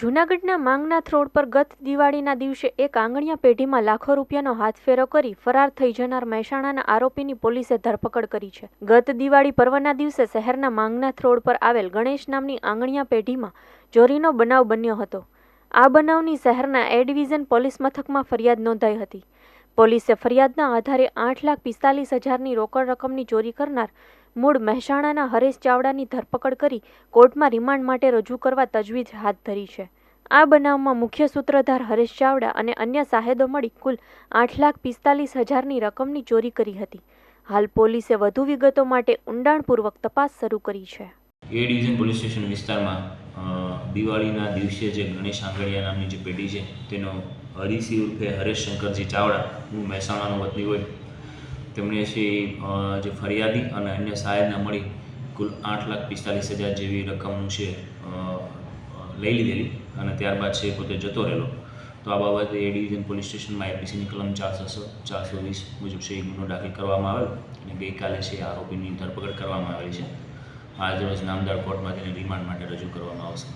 જૂનાગઢના માંગનાથ રોડ પર ગત દિવાળીના દિવસે એક આંગણિયા પેઢીમાં લાખો રૂપિયાનો હાથફેરો કરી ફરાર થઈ જનાર મહેસાણાના આરોપીની પોલીસે ધરપકડ કરી છે. ગત દિવાળી પર્વના દિવસે શહેરના માંગનાથ રોડ પર આવેલ ગણેશ નામની આંગણિયા પેઢીમાં ચોરીનો બનાવ બન્યો હતો. આ બનાવની શહેરના એ ડિવિઝન પોલીસ મથકમાં ફરિયાદ નોંધાઈ હતી. પોલીસે ફરિયાદના આધારે આઠ લાખ પિસ્તાલીસ હજારની રોકડ રકમની ચોરી કરનાર મૂળ મહેસાણાના હરેશ ચાવડાની ધરપકડ કરી કોર્ટમાં રિમાન્ડ માટે રજૂ કરવા તજવીજ હાથ ધરી છે. આ બનાવમાં મુખ્ય સૂત્રધાર હરેશ ચાવડા અને અન્ય સાહેદો મળી કુલ આઠ લાખ પિસ્તાલીસ હજારની રકમની ચોરી કરી હતી. હાલ પોલીસે વધુ વિગતો માટે ઊંડાણપૂર્વક તપાસ શરૂ કરી છે. એ ડિવિઝન પોલીસ સ્ટેશન વિસ્તારમાં દિવાળીના દિવસે જે ગણેશ આંગળિયા નામની જે પેઢી છે, તેનો હરિસિંહ ઉર્ફે હરેશ શંકરજી ચાવડા, હું મહેસાણાનો વતની હોય. તેમણે છે જે ફરિયાદી અને અન્ય સહાયને મળી કુલ આઠ લાખ પિસ્તાલીસ હજાર જેવી રકમનું છે લઈ લીધેલી અને ત્યારબાદ છે પોતે જતો રહેલો. તો આ બાબતે એ ડિવિઝન પોલીસ સ્ટેશનમાં આઈપીસીની કલમ ચારસો ચારસો વીસ મુજબ છે એ ગુનો દાખલ કરવામાં આવેલો અને ગઈકાલે છે આરોપીની ધરપકડ કરવામાં આવેલી છે. આજ રોજ નામદાર કોર્ટમાં તેને રિમાન્ડ માટે રજૂ કરવામાં આવશે.